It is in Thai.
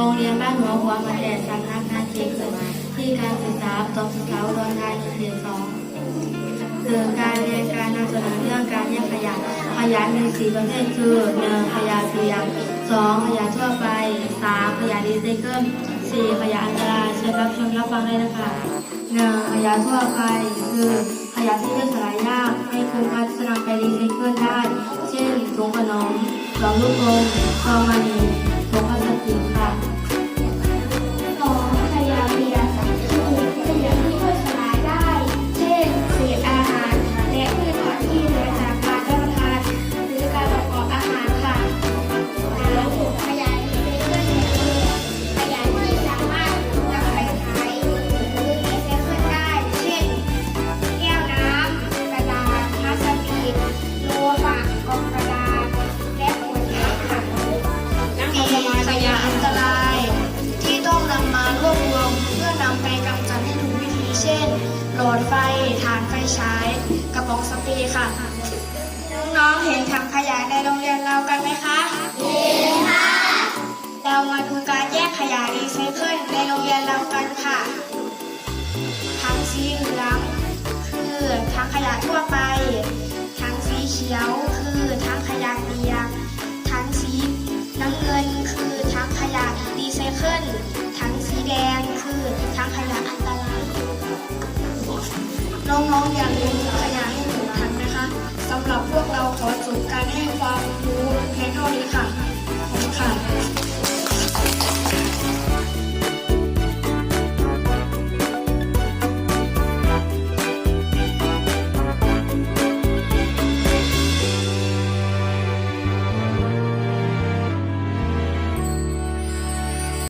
รงเรียนบ้านหัวหัวมาแต่สำนักงานเขตที่การศึกษาตกศึกษาอุดรธานีเขตสองเกิดการเรียนการนำเสนอเรื่องการแยกขยะขยะมีสี่ประเภทคือหนึ่งขยะเสียกสองขยะทั่วไปสามขยะรีไซเคิลสี่ขยะอันตรายเชิญรับชมรับฟังได้นะคะหนึ่งขยะทั่วไปคือขยะที่ไม่สลายยากไม่คุ้มค่าจะนำไปรีไซเคิลได้ เช่นถุงขนมกล่องลูกอมซองมัน เช่นหลอดไฟฐานไฟฉายกระป๋องสเปรย์ค่ะ น้องๆเห็นถังขยะในโรงเรียนเรากันไหมคะเห็นค่ะ เรามาดูการแยกขยะรีไซเคิลในโรงเรียนเรากันค่ะถังสีเหลืองคือถังขยะทั่วไปถังสีเขียวคือถังขยะเปียก น้องๆอย่าลืมขยะให้ถูกถังนะคะสำหรับพวกเราขอ